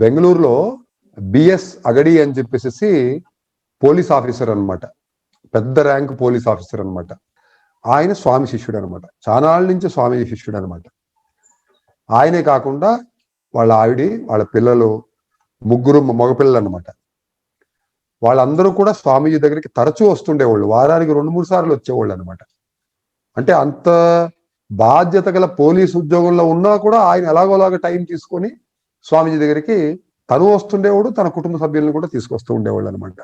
బెంగళూరులో బిఎస్ అగడి అని చెప్పేసి పోలీస్ ఆఫీసర్ అనమాట పెద్ద ర్యాంక్ పోలీస్ ఆఫీసర్ అన్నమాట. ఆయన స్వామి శిష్యుడు అనమాట చానాళ్ళ నుంచి స్వామి శిష్యుడు అనమాట ఆయనే కాకుండా వాళ్ళ ఆవిడి వాళ్ళ పిల్లలు ముగ్గురు మగపిల్లలు అనమాట వాళ్ళందరూ కూడా స్వామీజీ దగ్గరికి తరచూ వస్తుండేవాళ్ళు. వారానికి రెండు మూడు సార్లు వచ్చేవాళ్ళు అనమాట అంటే అంత బాధ్యత గల పోలీస్ ఉద్యోగంలో ఉన్నా కూడా ఆయన ఎలాగోలాగా టైం తీసుకొని స్వామీజీ దగ్గరికి తను వస్తుండేవాడు తన కుటుంబ సభ్యులను కూడా తీసుకొస్తూ ఉండేవాళ్ళు అనమాట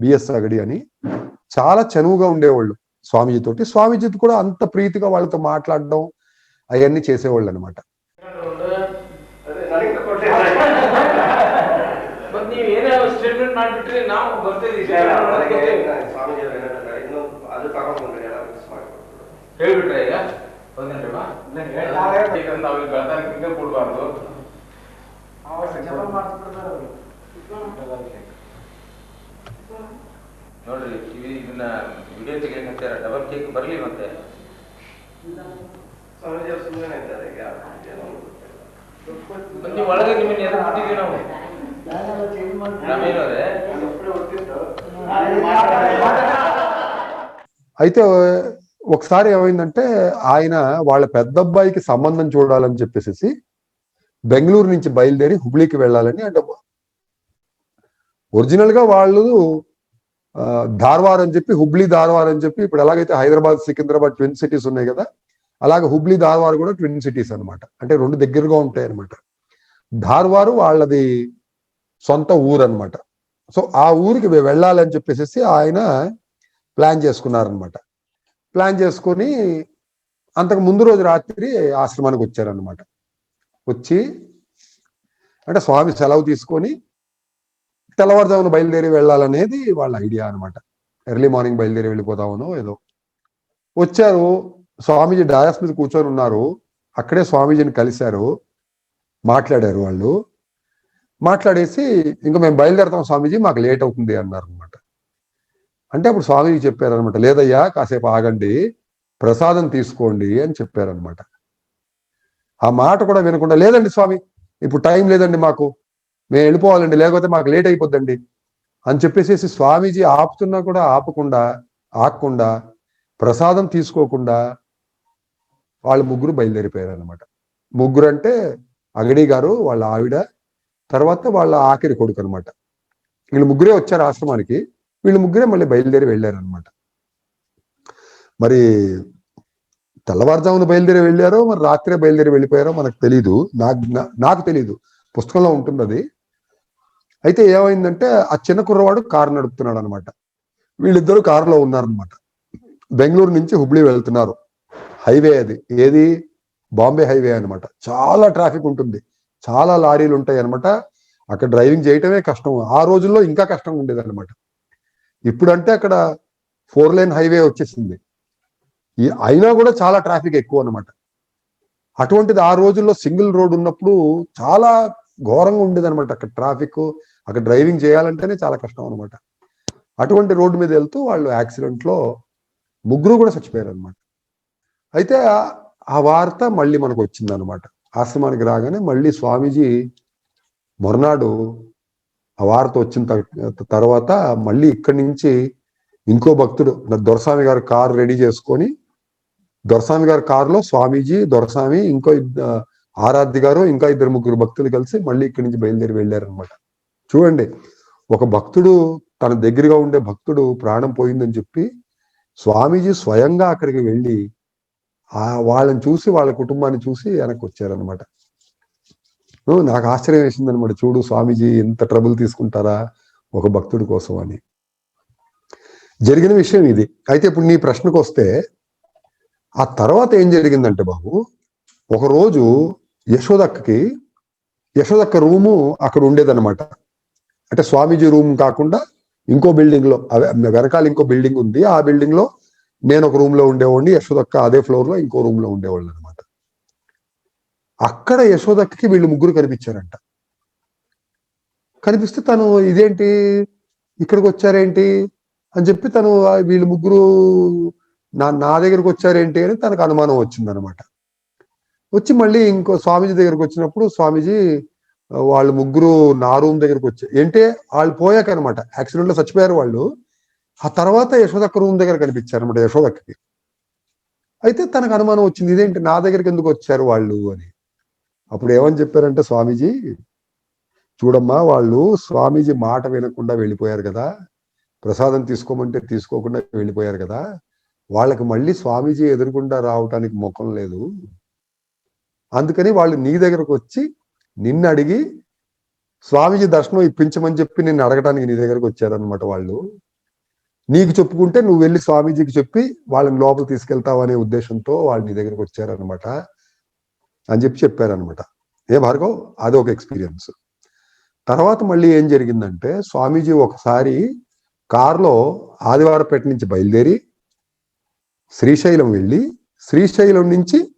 బిఎస్ అగడి అని చాలా చనువుగా ఉండేవాళ్ళు స్వామీజీ తోటి స్వామీజీ కూడా అంత ప్రీతిగా వాళ్ళతో మాట్లాడడం అవన్నీ చేసేవాళ్ళు అనమాట ಮತ್ತೆ ನೀವು ಏನೇ ಸ್ಟೇಟ್ಮೆಂಟ್ ಮಾಡ್ಬಿಟ್ರಿ ನಾವು ಬರ್ತೀವಿ ಅದು ತಗೊಂಡ್ಬಂದ್ರೆ ಎಲ್ಲ ಮಿಕ್ಸ್ ಮಾಡಿಕೊಟ್ರು ಹೇಳ್ಬಿಟ್ರೆ ಈಗ ಒಂದೇನ್ರಿಮ್ಮ ಯಾಕಂದ್ರೆ ಅವ್ರಿಗೆ ಗಳತಾರಕ್ಕಿಂತ ಕೊಡ್ಬಾರ್ದು ನೋಡ್ರಿ ಇವಿ ಇದನ್ನ ವಿಡಿಯೋ ತೆಗಿಯಕ್ ಹಚ್ಚಾರ ಡಬಲ್ ಕೇಕ್ ಬರ್ಲಿ ಮತ್ತೆ ಸ್ವಾಮೀಜಿ ಅವ್ರು ಸುಮ್ಮನೆ ಇದ್ದಾರೆ ಈಗ ಏನೋ ಒಂದು ಗೊತ್ತಿಲ್ಲ. ಮತ್ತೆ ನೀವು ಒಳಗೆ ನಿಮ್ಮನ್ನ ಎದುರು ಬಿಟ್ಟಿದ್ದೀವಿ ನಾವು ನಾವೇನವ್ರೆ అయితే ఒకసారి ఏమైందంటే ఆయన వాళ్ళ పెద్ద అబ్బాయికి సంబంధం చూడాలని చెప్పేసి బెంగళూరు నుంచి బయలుదేరి హుబ్లీకి వెళ్ళాలని అంటే ఒరిజినల్గా వాళ్ళు ధార్వార్ అని చెప్పి హుబ్లీ ధార్వార్ అని చెప్పి ఇప్పుడు ఎలాగైతే హైదరాబాద్ సికింద్రాబాద్ ట్విన్ సిటీస్ ఉన్నాయి కదా అలాగే హుబ్లీ ధార్వార్ కూడా ట్విన్ సిటీస్ అన్నమాట. అంటే రెండు దగ్గరగా ఉంటాయి అనమాట ధార్వారు వాళ్ళది సొంత ఊరు అనమాట సో ఆ ఊరికి వెళ్ళాలని చెప్పేసి ఆయన ప్లాన్ చేసుకున్నారనమాట ప్లాన్ చేసుకొని అంతకు ముందు రోజు రాత్రి ఆశ్రమానికి వచ్చారనమాట వచ్చి అంటే స్వామి సెలవు తీసుకొని తెల్లవారుజామున బయలుదేరి వెళ్ళాలనేది వాళ్ళ ఐడియా అనమాట ఎర్లీ మార్నింగ్ బయలుదేరి వెళ్ళిపోతామనో ఏదో. వచ్చారు స్వామీజీ డయాస్ మీద కూర్చొని ఉన్నారు. అక్కడే స్వామీజీని కలిశారు. మాట్లాడారు వాళ్ళు. మాట్లాడేసి ఇంకా మేము బయలుదేరతాం స్వామీజీ మాకు లేట్ అవుతుంది అన్నారు అనమాట అంటే అప్పుడు స్వామీజీ చెప్పారనమాట లేదయ్యా కాసేపు ఆగండి ప్రసాదం తీసుకోండి అని చెప్పారనమాట ఆ మాట కూడా వినకుండా లేదండి స్వామి ఇప్పుడు టైం లేదండి మాకు. మేము వెళ్ళిపోవాలండి లేకపోతే మాకు లేట్ అయిపోద్దండి. అని చెప్పేసి స్వామీజీ ఆపుతున్నా కూడా ఆపకుండా ఆకుండా ప్రసాదం తీసుకోకుండా వాళ్ళు ముగ్గురు బయలుదేరిపోయారు అనమాట ముగ్గురు అంటే అగడి గారు వాళ్ళ ఆవిడ తర్వాత వాళ్ళ ఆఖరి కొడుకు అనమాట వీళ్ళు ముగ్గురే వచ్చారు ఆశ్రమానికి వీళ్ళు ముగ్గురే మళ్ళీ బయలుదేరి వెళ్ళారు అనమాట మరి తెల్లవారుజామున బయలుదేరి వెళ్ళారో మరి రాత్రే బయలుదేరి వెళ్ళిపోయారో మనకు తెలీదు. నాకు నాకు తెలీదు. పుస్తకంలో ఉంటున్నది. అయితే ఏమైందంటే ఆ చిన్న కుర్రవాడు కారు నడుపుతున్నాడు అనమాట వీళ్ళిద్దరూ కారులో ఉన్నారనమాట. బెంగళూరు నుంచి హుబ్లీ వెళ్తున్నారు. హైవే అది. ఏది? బాంబే హైవే అన్నమాట చాలా ట్రాఫిక్ ఉంటుంది. చాలా లారీలు ఉంటాయి అనమాట అక్కడ డ్రైవింగ్ చేయటమే కష్టం. ఆ రోజుల్లో ఇంకా కష్టంగా ఉండేది అనమాట ఇప్పుడంటే అక్కడ ఫోర్ లైన్ హైవే వచ్చేసింది. ఈ అయినా కూడా చాలా ట్రాఫిక్ ఎక్కువ అనమాట అటువంటిది ఆ రోజుల్లో సింగిల్ రోడ్ ఉన్నప్పుడు చాలా ఘోరంగా ఉండేది అనమాట అక్కడ ట్రాఫిక్ అక్కడ డ్రైవింగ్ చేయాలంటేనే చాలా కష్టం అనమాట అటువంటి రోడ్డు మీద వెళ్తూ వాళ్ళు యాక్సిడెంట్లో ముగ్గురు కూడా చచ్చిపోయారు అనమాట అయితే ఆ- వార్త మళ్ళీ మనకు వచ్చింది అనమాట ఆశ్రమానికి రాగానే మళ్ళీ స్వామీజీ మరునాడు ఆ వార్త వచ్చిన తర్వాత మళ్ళీ ఇక్కడి నుంచి ఇంకో భక్తుడు దొరస్వామి గారు కారు రెడీ చేసుకొని దొరస్వామి గారి కారులో స్వామీజీ దొరస్వామి ఇంకో ఆరాధ్య గారు ఇంకా ఇద్దరు ముగ్గురు భక్తులు కలిసి మళ్ళీ ఇక్కడి నుంచి బయలుదేరి వెళ్ళారనమాట చూడండి ఒక భక్తుడు తన దగ్గరగా ఉండే భక్తుడు ప్రాణం పోయిందని చెప్పి స్వామీజీ స్వయంగా అక్కడికి వెళ్ళి ఆ వాళ్ళని చూసి వాళ్ళ కుటుంబాన్ని చూసి వెనక్కి వచ్చారనమాట నాకు ఆశ్చర్యం వేసింది అనమాట చూడు స్వామీజీ ఇంత ట్రబుల్ తీసుకుంటారా ఒక భక్తుడి కోసం అని. జరిగిన విషయం ఇది. అయితే ఇప్పుడు నీ ప్రశ్నకు వస్తే ఆ తర్వాత ఏం జరిగిందంటే బాబు ఒకరోజు యశోదక్కకి యశోదక్క రూము అక్కడ ఉండేదన్నమాట. అంటే స్వామీజీ రూమ్ కాకుండా ఇంకో బిల్డింగ్లో వెనకాల ఇంకో బిల్డింగ్ ఉంది. ఆ బిల్డింగ్లో నేను ఒక రూమ్లో ఉండేవాడిని యశోదక్క అదే ఫ్లోర్లో ఇంకో రూమ్లో ఉండేవాళ్ళు అనమాట అక్కడ యశోదక్కకి వీళ్ళు ముగ్గురు కనిపించారంట. కనిపిస్తే తను ఇదేంటి? ఇక్కడికి వచ్చారేంటి? అని చెప్పి తను వీళ్ళు ముగ్గురు నా నా దగ్గరికి వచ్చారేంటి అని తనకు అనుమానం వచ్చిందనమాట. వచ్చి మళ్ళీ ఇంకో స్వామీజీ దగ్గరికి వచ్చినప్పుడు స్వామీజీ వాళ్ళు ముగ్గురు నా రూమ్ దగ్గరకు వచ్చారు. ఏంటే వాళ్ళు పోయాక అనమాట. యాక్సిడెంట్లో చచ్చిపోయారు వాళ్ళు. ఆ తర్వాత యశోదక్క రూమ్ దగ్గర కనిపించారు అనమాట యశోదక్కకి. అయితే తనకు అనుమానం వచ్చింది ఇదేంటి నా దగ్గరికి ఎందుకు వచ్చారు వాళ్ళు? అని. అప్పుడు ఏమని చెప్పారంటే స్వామీజీ చూడమ్మా వాళ్ళు స్వామీజీ మాట వినకుండా వెళ్ళిపోయారు కదా. ప్రసాదం తీసుకోమంటే తీసుకోకుండా వెళ్ళిపోయారు కదా. వాళ్ళకి మళ్ళీ స్వామీజీ ఎదురుకుండా రావటానికి ముఖం లేదు. అందుకని వాళ్ళు నీ దగ్గరకు వచ్చి నిన్ను అడిగి స్వామీజీ దర్శనం ఇప్పించమని చెప్పి నిన్ను అడగటానికి నీ దగ్గరకు వచ్చారనమాట వాళ్ళు. నీకు చెప్పుకుంటే నువ్వు వెళ్ళి స్వామీజీకి చెప్పి వాళ్ళని లోపల తీసుకెళ్తావు అనే ఉద్దేశంతో వాళ్ళు నీ దగ్గరకు వచ్చారనమాట అని చెప్పి చెప్పారనమాట ఏ భార్గవ్? అది ఒక ఎక్స్పీరియన్స్. తర్వాత మళ్ళీ ఏం జరిగిందంటే స్వామీజీ ఒకసారి కారులో ఆదివారపేట నుంచి బయలుదేరి శ్రీశైలం వెళ్ళి శ్రీశైలం నుంచి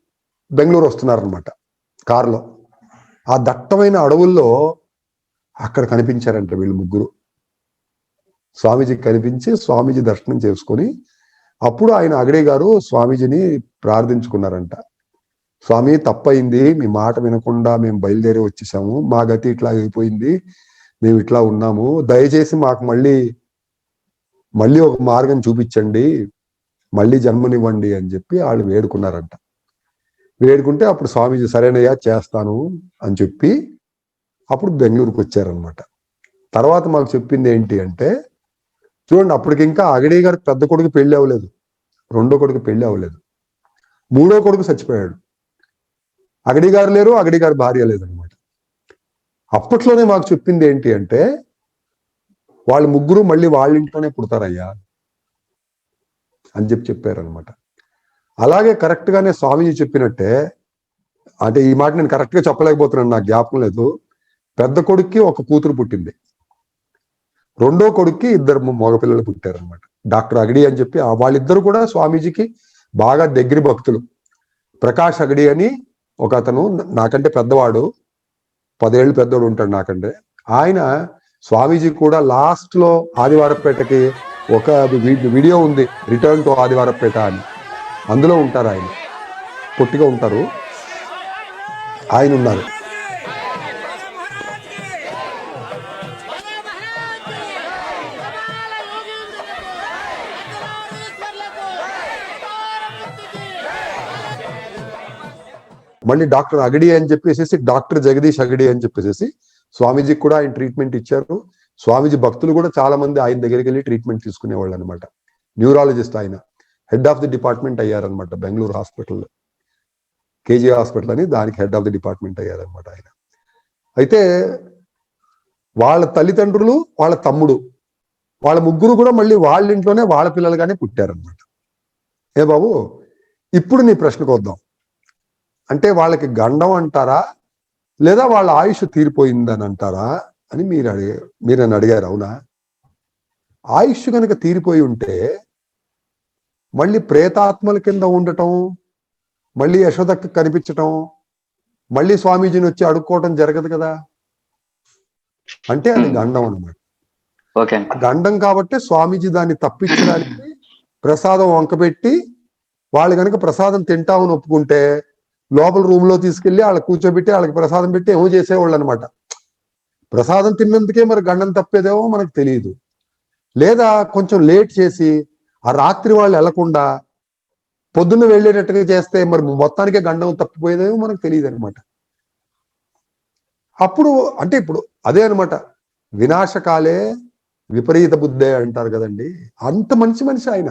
బెంగళూరు వస్తున్నారనమాట కారులో. ఆ దట్టమైన అడవుల్లో అక్కడ కనిపించారంట వీళ్ళు ముగ్గురు. స్వామీజీకి కనిపించి స్వామీజీ దర్శనం చేసుకొని అప్పుడు ఆయన అగడే గారు స్వామీజీని ప్రార్థించుకున్నారంట. స్వామి తప్పయింది. మీ మాట వినకుండా మేము బయలుదేరి వచ్చేసాము. మా గతి ఇట్లా అయిపోయింది. మేము ఇట్లా ఉన్నాము. దయచేసి మాకు మళ్ళీ మళ్ళీ ఒక మార్గం చూపించండి. మళ్ళీ జన్మనివ్వండి అని చెప్పి వాళ్ళు వేడుకున్నారంట. వేడుకుంటే అప్పుడు స్వామీజీ సరేనయ్యా చేస్తాను అని చెప్పి అప్పుడు బెంగళూరుకు వచ్చారనమాట తర్వాత మాకు చెప్పింది ఏంటి అంటే చూడండి అప్పటికి ఇంకా అగడి గారు పెద్ద కొడుకు పెళ్ళి అవ్వలేదు. రెండో కొడుకు పెళ్ళి అవ్వలేదు. మూడో కొడుకు చచ్చిపోయాడు. అగడి గారు లేరు అగడి గారి భార్య లేదనమాట అప్పట్లోనే మాకు చెప్పింది ఏంటి అంటే వాళ్ళు ముగ్గురు మళ్ళీ వాళ్ళ ఇంట్లోనే పుడతారయ్యా. అని చెప్పి చెప్పారనమాట అలాగే కరెక్ట్గానే స్వామీజీ చెప్పినట్టే అంటే ఈ మాట నేను కరెక్ట్గా చెప్పలేకపోతున్నాను నాకు జ్ఞాపకం లేదు. పెద్ద కొడుక్కి ఒక కూతురు పుట్టింది. రెండో కొడుక్కి ఇద్దరు మగపిల్లలు పుట్టారనమాట డాక్టర్ అగడి అని చెప్పి వాళ్ళిద్దరు కూడా స్వామీజీకి బాగా దగ్గర భక్తులు. ప్రకాష్ అగడి అని ఒక అతను నాకంటే పెద్దవాడు పదేళ్ళు పెద్దవాడు ఉంటాడు నాకంటే. ఆయన స్వామీజీ కూడా లాస్ట్లో ఆదివారపేటకి ఒక వీడియో ఉంది రిటర్న్ టు ఆదివారపేట అని. అందులో ఉంటారు ఆయన. పొట్టిగా ఉంటారు. ఆయన ఉన్నారు. మళ్ళీ డాక్టర్ అగడి అని చెప్పేసి డాక్టర్ జగదీష్ అగడి అని చెప్పేసి స్వామీజీకి కూడా ఆయన ట్రీట్మెంట్ ఇచ్చారు. స్వామీజీ భక్తులు కూడా చాలా మంది ఆయన దగ్గరికి వెళ్ళి ట్రీట్మెంట్ తీసుకునేవాళ్ళు అనమాట న్యూరాలజిస్ట్ ఆయన. హెడ్ ఆఫ్ ది డిపార్ట్మెంట్ అయ్యారనమాట బెంగళూరు హాస్పిటల్లో కేజీ హాస్పిటల్ అని దానికి హెడ్ ఆఫ్ ది డిపార్ట్మెంట్ అయ్యారనమాట ఆయన. అయితే వాళ్ళ తల్లిదండ్రులు వాళ్ళ తమ్ముడు వాళ్ళ ముగ్గురు కూడా మళ్ళీ వాళ్ళ ఇంట్లోనే వాళ్ళ పిల్లలుగానే పుట్టారనమాట ఏ బాబు ఇప్పుడు నీ ప్రశ్నకు వద్దాం. అంటే వాళ్ళకి గండం అంటారా? లేదా వాళ్ళ ఆయుష్ తీరిపోయిందని అంటారా? అని మీరు అడిగారు మీరు నన్ను అడిగారు అవునా? ఆయుష్ కనుక తీరిపోయి ఉంటే మళ్ళీ ప్రేతాత్మల కింద ఉండటం మళ్ళీ యశోదక్క కనిపించటం మళ్ళీ స్వామీజీని వచ్చి అడుక్కోవటం జరగదు కదా? అంటే అది గండం అన్నమాట. ఓకే ఆ గండం కాబట్టి స్వామీజీ దాన్ని తప్పించడానికి ప్రసాదం వంకబెట్టి వాళ్ళు కనుక ప్రసాదం తింటామని ఒప్పుకుంటే లోపల రూమ్లో తీసుకెళ్ళి వాళ్ళకి కూర్చోబెట్టి వాళ్ళకి ప్రసాదం పెట్టి ఏమో చేసేవాళ్ళు అనమాట ప్రసాదం తిన్నందుకే మరి గండం తప్పేదేమో మనకు తెలియదు. లేదా కొంచెం లేట్ చేసి ఆ రాత్రి వాళ్ళు వెళ్ళకుండా పొద్దున్న వెళ్ళేటట్టుగా చేస్తే మరి మొత్తానికే గండం తప్పిపోయేదేమో మనకు తెలియదు అనమాట అప్పుడు అంటే ఇప్పుడు అదే అనమాట వినాశకాలే విపరీత బుద్ధే అంటారు కదండి. అంత మంచి మనిషి ఆయన.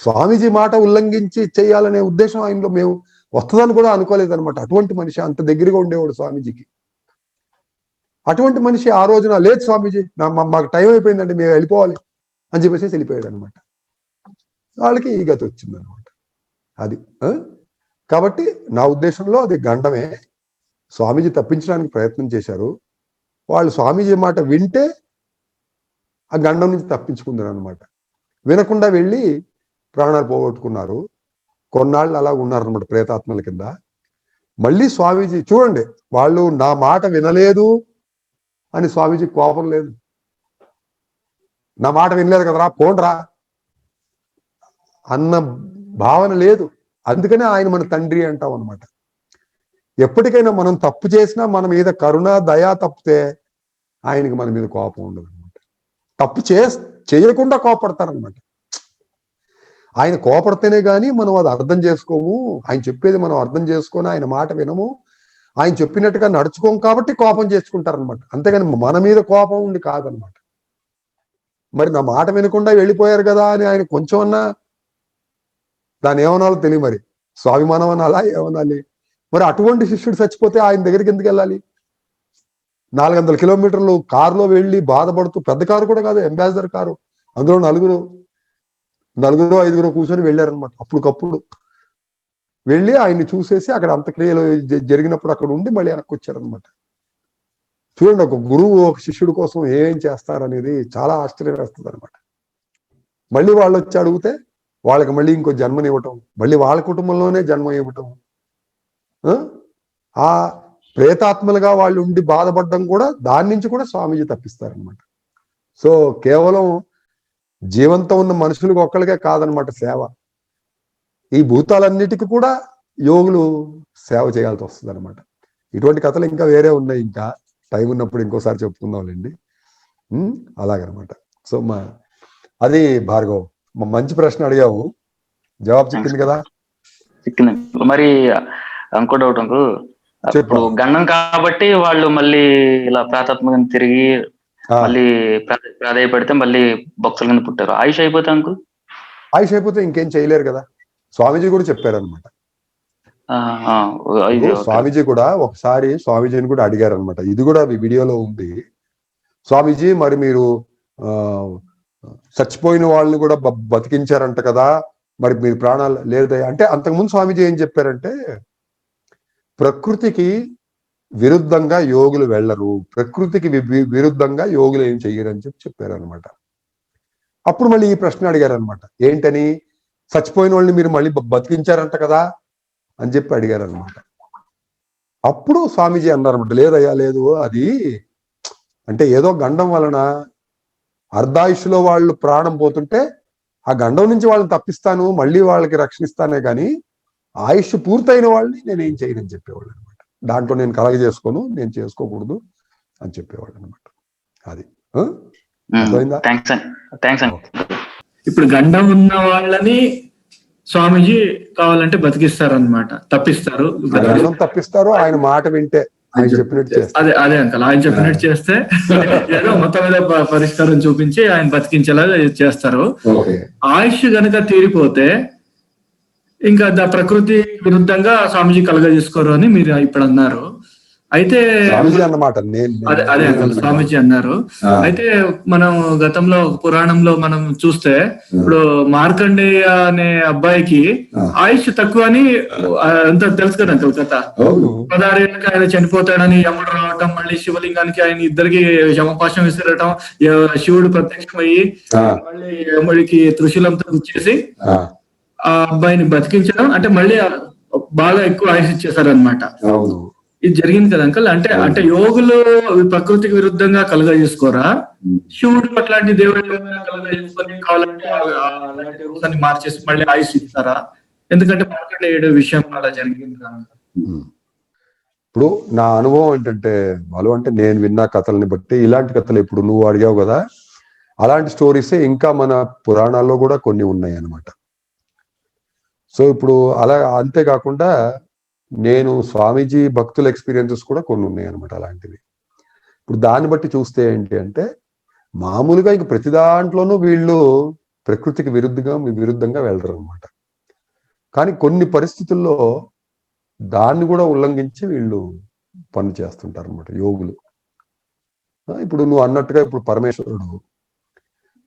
స్వామీజీ మాట ఉల్లంఘించి చేయాలనే ఉద్దేశం ఆయనలో మేము వస్తుందని కూడా అనుకోలేదు అనమాట అటువంటి మనిషి అంత దగ్గరగా ఉండేవాడు స్వామీజీకి. అటువంటి మనిషి ఆ రోజున లేదు స్వామీజీ నా మాకు టైం అయిపోయిందండి మేము వెళ్ళిపోవాలి అని చెప్పేసి వెళ్ళిపోయాడు అనమాట వాళ్ళకి ఈ గతి వచ్చింది అనమాట అది కాబట్టి నా ఉద్దేశంలో అది గండమే. స్వామీజీ తప్పించడానికి ప్రయత్నం చేశారు. వాళ్ళు స్వామీజీ మాట వింటే ఆ గండం నుంచి తప్పించుకుందరు అనమాట వినకుండా వెళ్ళి ప్రాణాలు పోగొట్టుకున్నారు. కొన్నాళ్ళు అలా ఉన్నారనమాట ప్రేతాత్మల కింద. మళ్ళీ స్వామీజీ చూడండి వాళ్ళు నా మాట వినలేదు అని స్వామీజీ కోపం లేదు. నా మాట వినలేదు కదరా పోండ్రా. అన్న భావన లేదు. అందుకనే ఆయన మన తండ్రి అంటాం అనమాట ఎప్పటికైనా మనం తప్పు చేసినా మన మీద కరుణ దయా తప్పితే ఆయనకి మన మీద కోపం ఉండదు అనమాట తప్పు చే చేయకుండా కోపడతారనమాట ఆయన కోపడితేనే కానీ మనం అది అర్థం చేసుకోము. ఆయన చెప్పేది మనం అర్థం చేసుకొని ఆయన మాట వినము. ఆయన చెప్పినట్టుగా నడుచుకోం కాబట్టి కోపం చేసుకుంటారనమాట అంతేగాని మన మీద కోపం ఉండి కాదనమాట మరి నా మాట వినకుండా వెళ్ళిపోయారు కదా అని ఆయన కొంచెం అన్నా దాని ఏమనాలో తెలియదు మరి. స్వాభిమానం అనాలా ఏమనాలి? మరి అటువంటి శిష్యుడు చచ్చిపోతే ఆయన దగ్గరికి ఎందుకు వెళ్ళాలి? నాలుగు వందల కిలోమీటర్లు కారులో వెళ్ళి బాధపడుతూ పెద్ద కారు కూడా కాదు అంబాసిడర్ కారు. అందులో నలుగురు నలుగురు ఐదుగురు కూర్చొని వెళ్ళారనమాట అప్పటికప్పుడు. వెళ్ళి ఆయన్ని చూసేసి అక్కడ అంత్యక్రియలు జ- జరిగినప్పుడు అక్కడ ఉండి మళ్ళీ వెనక్కి వచ్చారనమాట చూడండి ఒక గురువు ఒక శిష్యుడి కోసం ఏం చేస్తారనేది చాలా ఆశ్చర్యం వేస్తుంది అనమాట మళ్ళీ వాళ్ళు వచ్చి అడిగితే వాళ్ళకి మళ్ళీ ఇంకో జన్మనివ్వటం మళ్ళీ వాళ్ళ కుటుంబంలోనే జన్మ ఇవ్వటం ఆ? ఆ ప్రేతాత్మలుగా వాళ్ళు ఉండి బాధపడడం కూడా దాని నుంచి కూడా స్వామీజీ తప్పిస్తారనమాట సో కేవలం జీవంతో ఉన్న మనుషులకు ఒక్కరికే కాదనమాట సేవ. ఈ భూతాలన్నిటికీ కూడా యోగులు సేవ చేయాల్సి వస్తుంది అనమాట ఇటువంటి కథలు ఇంకా వేరే ఉన్నాయి. ఇంకా టైం ఉన్నప్పుడు ఇంకోసారి చెప్పుకుందాంలేండి. అలాగనమాట. సో మా అది భార్గవ్ మంచి ప్రశ్న అడిగావు. జవాబు చెప్పింది కదా. మరి ఇంకో డౌట్ అంకు. ఇప్పుడు గండం కాబట్టి వాళ్ళు మళ్ళీ ఇలా ప్రాతాత్మకంగా తిరిగి మళ్ళీ ప్రా- ప్రాధాయపడితే మళ్ళీ భక్తుల కింద పుట్టారు. ఆయుష్ అయిపోతే అంకు ఆయుష్ అయిపోతే ఇంకేం చేయలేరు కదా. స్వామీజీ కూడా చెప్పారనమాట. స్వామీజీ కూడా ఒకసారి స్వామీజీని కూడా అడిగారు అనమాట ఇది కూడా మీ వీడియోలో ఉంది. స్వామీజీ మరి మీరు ఆ చచ్చిపోయిన వాళ్ళని కూడా బతికించారంట కదా మరి మీరు ప్రాణాలు లేదయ్యా అంటే అంతకుముందు స్వామీజీ ఏం చెప్పారంటే ప్రకృతికి విరుద్ధంగా యోగులు వెళ్ళరు. ప్రకృతికి విరుద్ధంగా యోగులు ఏం చెయ్యరు అని చెప్పి చెప్పారు అనమాట అప్పుడు మళ్ళీ ఈ ప్రశ్న అడిగారు అనమాట ఏంటని? చచ్చిపోయిన వాళ్ళని మీరు మళ్ళీ బతికించారంట కదా అని చెప్పి అడిగారు అనమాట అప్పుడు స్వామీజీ అన్నారన్నమాట లేదయ్యా లేదు అది అంటే ఏదో గండం వలన అర్ధాయుష్లో వాళ్ళు ప్రాణం పోతుంటే ఆ గండం నుంచి వాళ్ళని తప్పిస్తాను మళ్ళీ వాళ్ళకి రక్షిస్తానే కానీ ఆయుష్ పూర్తయిన వాళ్ళని నేను ఏం చేయనని చెప్పేవాళ్ళు అనమాట దాంట్లో నేను కలగ చేసుకోను నేను చేసుకోకూడదు అని చెప్పేవాళ్ళు అనమాట అది? అర్థమైందా? థ్యాంక్స్ థ్యాంక్స్ ఇప్పుడు గండం ఉన్న వాళ్ళని స్వామీజీ కావాలంటే బతికిస్తారన్నమాట. తప్పిస్తారు. ఆ గండం తప్పిస్తారు ఆయన మాట వింటే ఆయన చెప్పినట్టు చేస్తారు. అదే అదే అంకల్ ఆయన చెప్పినట్టు చేస్తే ఏదో మొత్తం మీద పరిష్కారం చూపించి ఆయన బతికించేలా చేస్తారు. ఆయుష్ గనక తీరిపోతే ఇంకా దా ప్రకృతి విరుద్ధంగా స్వామీజీ కలగజేసుకోరు అని మీరు ఇప్పుడు అన్నారు. అయితే అన్నమాట నేను అదే అదే అంకల్ స్వామీజీ అన్నారు. అయితే మనం గతంలో పురాణంలో మనం చూస్తే ఇప్పుడు మార్కండేయ అనే అబ్బాయికి ఆయుష్ తక్కువ అని అంత తెలుసు కదా అవును. పదహారేళ్ళకి ఆయన చనిపోతాడని యముడు రావటం మళ్ళీ శివలింగానికి ఆయన ఇద్దరికి యమపాశం విసిరటం శివుడు ప్రత్యక్షమయ్యి. మళ్ళీ యముడికి త్రిశూలంతో గుచ్చేసి ఆ, అబ్బాయిని బతికించడం అంటే మళ్ళీ బాగా ఎక్కువ ఆయుష్ ఇచ్చేసారనమాట ఇది జరిగింది కదా అంకల్? అంటే అంటే యోగులు ప్రకృతికి విరుద్ధంగా కలుగజేసుకోరా శివుడు అట్లాంటి దేవుడు కావాలంటే మార్చేసి మళ్ళీ ఆయుష్ ఇస్తారా? ఎందుకంటే మార్కండేయుడు విషయం అలా జరిగింది. ఇప్పుడు నా అనుభవం ఏంటంటే వాళ్ళు అంటే నేను విన్న కథల్ని బట్టి ఇలాంటి కథలు ఇప్పుడు నువ్వు అడిగావు కదా అలాంటి స్టోరీసే ఇంకా మన పురాణాల్లో కూడా కొన్ని ఉన్నాయి అన్నమాట. సో ఇప్పుడు అలా అంతేకాకుండా నేను స్వామీజీ భక్తుల ఎక్స్పీరియన్సెస్ కూడా కొన్ని ఉన్నాయి అనమాట అలాంటివి. ఇప్పుడు దాన్ని బట్టి చూస్తే ఏంటి అంటే మామూలుగా ఇంక ప్రతి దాంట్లోనూ వీళ్ళు ప్రకృతికి విరుద్ధంగా విరుద్ధంగా వెళ్ళరు అనమాట కానీ కొన్ని పరిస్థితుల్లో దాన్ని కూడా ఉల్లంఘించి వీళ్ళు పని చేస్తుంటారు అనమాట యోగులు ఇప్పుడు నువ్వు అన్నట్టుగా ఇప్పుడు పరమేశ్వరుడు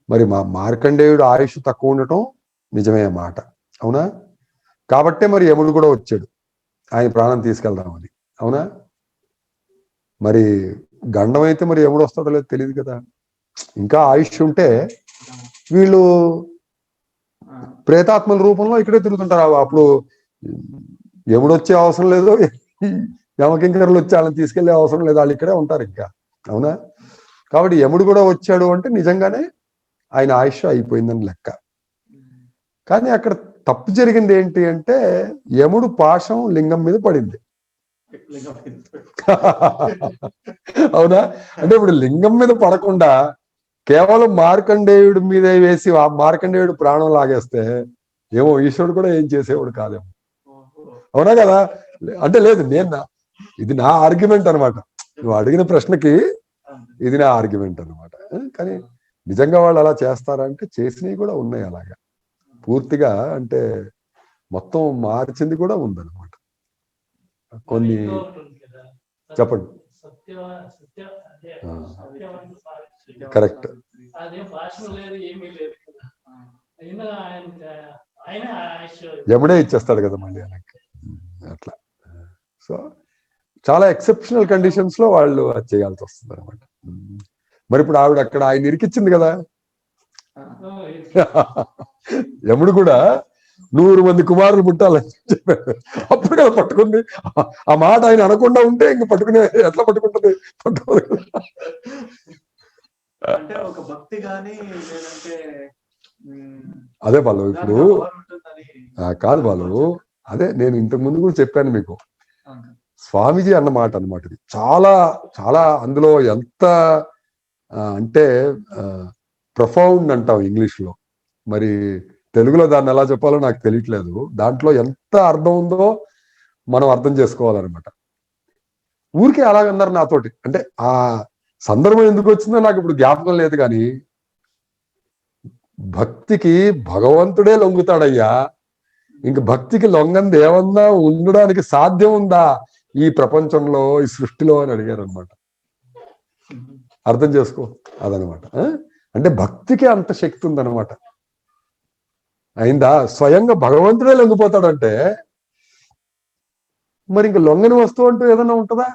మరి మా మార్కండేయుడు ఆయుష్ తక్కువ ఉండటం నిజమే మాట అవునా? కాబట్టే మరి యముడు కూడా వచ్చాడు. ఆయన ప్రాణం తీసుకెళ్దామని అవునా? మరి గండం అయితే మరి ఎవడు వస్తాడో లేదో తెలియదు కదా. ఇంకా ఆయుష్ ఉంటే వీళ్ళు ప్రేతాత్మల రూపంలో ఇక్కడే తిరుగుతుంటారు. అప్పుడు ఎవడొచ్చే అవసరం లేదు. యమకింకరులు వచ్చి వాళ్ళని తీసుకెళ్ళే అవసరం లేదు. వాళ్ళు ఇక్కడే ఉంటారు ఇంకా. అవునా? కాబట్టి యముడు కూడా వచ్చాడు అంటే నిజంగానే ఆయన ఆయుష్ అయిపోయిందని లెక్క. కానీ అక్కడ తప్పు జరిగింది ఏంటి అంటే యముడు పాశం లింగం మీద పడింది. అవునా? అంటే ఇప్పుడు లింగం మీద పడకుండా కేవలం మార్కండేయుడి మీద వేసి ఆ మార్కండేయుడు ప్రాణం లాగేస్తే ఏమో ఈశ్వరుడు కూడా ఏం చేసేవాడు కాదేమో. అవునా కదా? అంటే లేదు నేను నా- ఇది నా ఆర్గ్యుమెంట్ అన్నమాట. నువ్వు అడిగిన ప్రశ్నకి ఇది నా ఆర్గ్యుమెంట్ అన్నమాట. కానీ నిజంగా వాళ్ళు అలా చేస్తారంటే చేసినవి కూడా ఉన్నాయి అలాగా. పూర్తిగా అంటే మొత్తం మార్చింది కూడా ఉందన్నమాట. కొన్ని చెప్పండి. కరెక్ట్. యముడే ఇచ్చేస్తాడు కదా మళ్ళీ ఆయనకి. అట్లా. సో చాలా ఎక్సెప్షనల్ కండిషన్స్లో వాళ్ళు అది చేయాల్సి వస్తుంది అనమాట మరి ఇప్పుడు ఆవిడ అక్కడ ఆయన ఇరికిచ్చింది కదా. యముడు కూడా నూరు మంది కుమారులు పుట్టాలని చెప్పాడు. అప్పుడు కదా పట్టుకుంది. ఆ మాట ఆయన అనకుండా ఉంటే ఇంక పట్టుకునే ఎట్లా పట్టుకుంటది? పట్టుకోదు అదే బాలు ఇప్పుడు కాదు బాలు. అదే నేను ఇంతకు ముందు కూడా చెప్పాను మీకు. స్వామీజీ అన్న మాట అనమాట ఇది. చాలా చాలా అందులో ఎంత అంటే ప్రొఫౌండ్ అంటాం ఇంగ్లీష్లో మరి తెలుగులో దాన్ని ఎలా చెప్పాలో నాకు తెలియట్లేదు. దాంట్లో ఎంత అర్థం ఉందో మనం అర్థం చేసుకోవాలన్నమాట. ఊరికే అలాగన్నారు నాతోటి. అంటే ఆ సందర్భం ఎందుకు వచ్చిందో నాకు ఇప్పుడు జ్ఞాపకం లేదు కానీ భక్తికి భగవంతుడే లొంగుతాడయ్యా. ఇంక భక్తికి లొంగంది ఏమన్నా ఉండడానికి సాధ్యం ఉందా ఈ ప్రపంచంలో ఈ సృష్టిలో అని అడిగారు అనమాట అర్థం చేసుకో అదనమాట ఆ? అంటే భక్తికి అంత శక్తి ఉందన్నమాట. అయిందా? స్వయంగా భగవంతుడే లొంగిపోతాడంటే మరి ఇంక లొంగని వస్తువు అంటూ ఏదైనా ఉంటుందా?